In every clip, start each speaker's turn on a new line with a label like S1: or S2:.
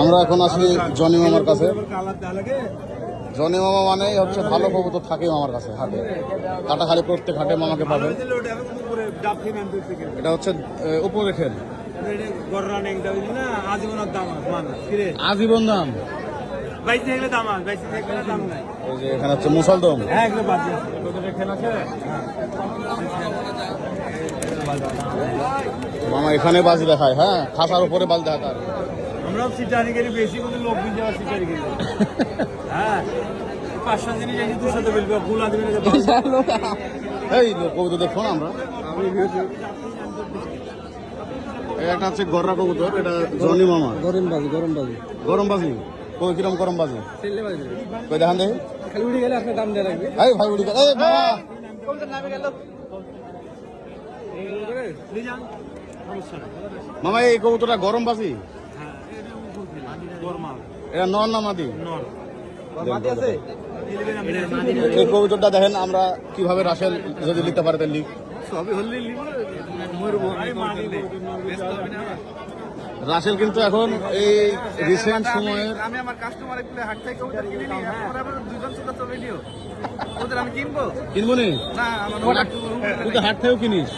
S1: আমরা এখন আসি জনি মামার কাছে। জনি মামা মানে হচ্ছে ভালো কবুতর থাকে মামার কাছে, হাটে। কাটাখালি প্রত্যেক হাটে মামাকে পাবেন। এটা হচ্ছে উপরে খেল। আজীবন দাম। মামা এখানে বাজি দেখায় হ্যাঁ? খাসার উপরে বাজি দেখায়
S2: আমরা সিটারি করি বেশি কোনো লোক দিন যাওয়া সিটারি করি হ্যাঁ পাঁচশো জিনিস এসে দুশো তো গুলা দিবে
S1: এই কবুতর দেখো আমরা। একটা হচ্ছে গররা কবুতর এটা জনি মামা। কই কিরম গরম বাজি। কই দেখান দেখি।
S2: খালি উড়ে গেলে আপনার দাম দেওয়া লাগবে।
S1: এই ভাই উড়ি গেল। এই বাবা মামা এই কবুতরটা গরম বাজি এটা নর না মাদি? এই কবুতরটা দেখেন আমরা কীভাবে রাসেল যদি লিখতে পারে তাহলে রাসেল কিন্তু এখন এই রিসেন্ট সময়ের
S2: আমি আমার কাস্টমার একটু হাট থেকে কবুতর কিনে নিই এখন আবার দুজন ছোট চলে নিও। ওদের আমি কিনবো?
S1: কিনবো নি?
S2: না আমার
S1: তুই তো হাট থেকেও কিনিস।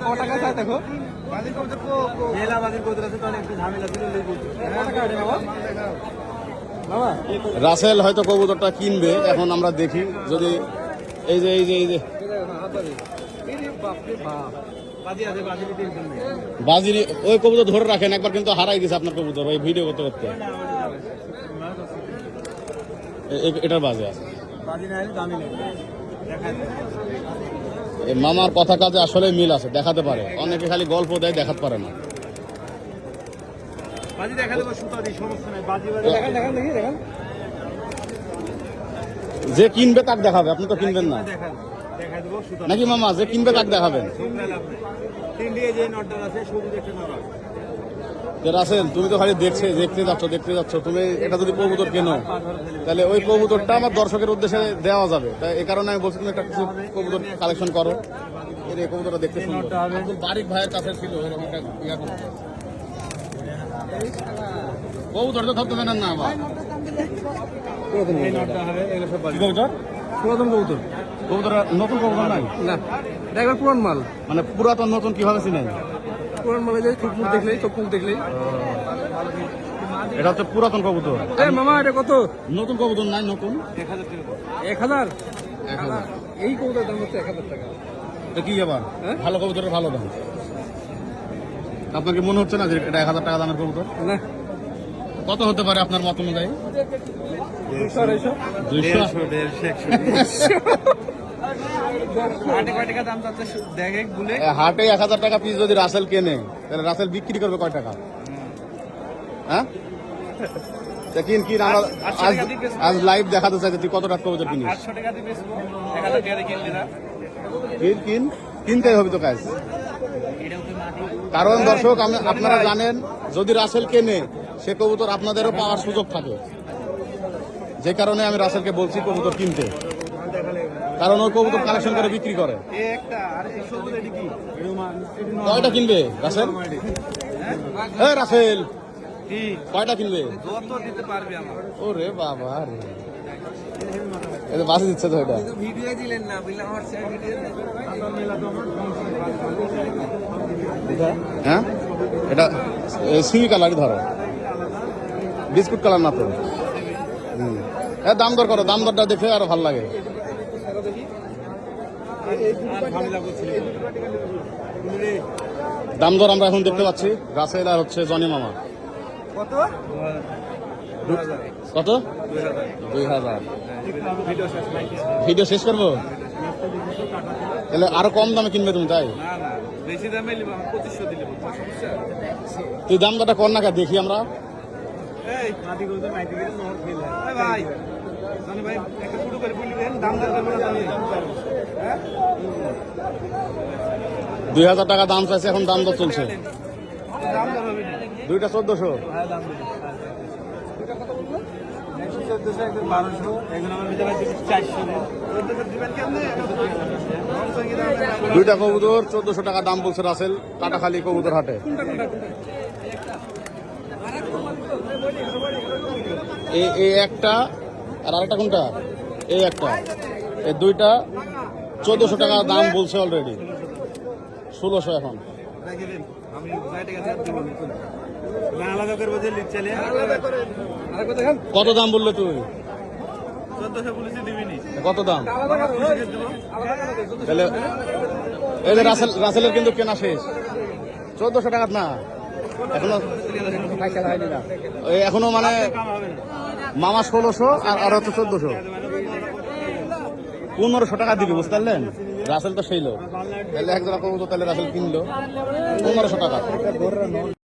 S2: ক টাকা চাই দেখো। বাজির কবুতর কো মেলা বাজির কবুতর আছে তো অনেক একটু ঝামেলা ছিল লই বলছি কত দেব বাবা।
S1: রাসেল হয়তো কবুতরটা কিনবে এখন আমরা দেখি। যদি এই যে এই যে এই যে।
S2: বাজি আছে বাজি
S1: ওই কবুতর ধরে রাখেন একবার কিন্তু হারাই দিছে আপনার কবুতর ওই ভিডিও করতে করতে। এটার বাজে আছে। মামার কথা কাজে আসলে মিল আছে দেখাতে পারে। অনেকে খালি গল্প দেয় দেখাতে পারে না। যে কিনবে তাক দেখাবে আপনি তো কিনবেন না। নাকি মামা যে কিনবে তাক দেখাবেন? রাসেল তুমি তো খালি দেখছে দেখতে যাচ্ছ দেখতে যাচ্ছ। তুমি এটা যদি কবুতর কেনো তাহলে ওই কবুতরটা আমার দর্শকের উদ্দেশ্যে দেওয়া যাবে। তাই এই কারণে আমি বলছি তুমি একটা কিছু কবুতর কালেকশন করো। এর এই কবুতরটা দেখতে সুন্দর। বারিক ভাইয়ের কাছে ছিল এরকম একটা ইয়া কবুতর কবুতর তো ধরতে না আবার। কবুতর?
S2: পুরাতন কবুতর?
S1: কবুতর নতুন কবুতর নাই?
S2: না। একবার পুরান মাল।
S1: মানে পুরাতন নতুন কীভাবে চিনেন?
S2: পুরান মালে যে চোখ মুখ দেখলেই চোখ মুখ দেখলেই।
S1: এটা হচ্ছে পুরাতন কবুতর।
S2: এ মামা এটা কত?
S1: নতুন কবুতর নাই নতুন।
S2: এক হাজার? এক হাজার।
S1: এক হাজার
S2: এই কবুতরের দাম হচ্ছে এক হাজার টাকা।
S1: এটা কি আবার
S2: হ্যাঁ?
S1: ভালো কবুতরের ভালো দাম। আপনাকে মনে হচ্ছে না যে এটা এক হাজার টাকা দামের কবুতর?
S2: না।
S1: কত হতে পারে আপনার মত অনুযায়ী? হাটে এক হাজার টাকা পিস যদি রাসেল কেনে তাহলে রাসেল বিক্রি করবে কয় টাকা? হ্যাঁ? কিন কিন আমরা আজ। আজ লাইভ দেখাতে চাই তুই কত টাকা কিনিস কিন কিন কিনতে হবে তো কাজ কারণ দর্শক আমি আপনারা জানেন যদি রাসেল কেনে সে কবুতর আপনাদেরও পাওয়ার সুযোগ থাকে। যে কারণে আমি রাসেলকে বলছি কবুতর কিনতে। কারণ ওই কবুতর কালেকশন করে বিক্রি করে। কয়টা কিনবে রাসেল? এ রাসেল! কয়টা কিনবে?
S2: যত দিতে পারবে আমার।
S1: ও রে বাবা রে। এটা বাসে দিচ্ছে তো এটা।
S2: ভিডিও দিলেন না বুঝলাম আমার ভিডিও
S1: হ্যাঁ? এটা সিমি কালারই ধরো। বিস্কুট কালার না তো? হুম। হ্যাঁ দাম দর করো দাম দরটা দেখে আরও ভালো লাগে। দাম দর আমরা এখন দেখতে পাচ্ছি রাসেল আর হচ্ছে জনি মামা।
S2: কত?
S1: কত? দুই হাজার।
S2: ভিডিও শেষ
S1: করব? তাহলে আরও কম দামে কিনবে তুমি তাই? তুই দাম দরটা কর না দেখি আমরা।
S2: ভাই ভাই একটা শুরু করে বলি দেন দাম দর হ্যাঁ?
S1: দুই হাজার টাকা দাম চাইছে এখন দাম দর চলছে। দুইটা চোদ্দশো।
S2: হ্যাঁ
S1: দুইটা কবুতর চোদ্দশো টাকা দাম বলছে রাসেল কাটাখালি কবুতর হাটে। এই একটা, আর আরেকটা কোনটা? এই একটা। এই দুইটা, চোদ্দশো টাকা দাম বলছে অলরেডি ষোলোশো এখন।
S2: কত
S1: দাম বললে তুই? কত দাম? তাহলে, এই রাসেল, রাসেলের কিন্তু কেনা শেষ। চোদ্দশো টাকা না। এখনও এখনও মানে মামা ষোলোশো আর আর হচ্ছে চোদ্দশো। পনেরোশো টাকা দিবি, বুঝতে পারলেন? রাসেল তো সেই লোক। তাহলে এক কবুতর তাহলে রাসেল কিনলো। পনেরোশো টাকা।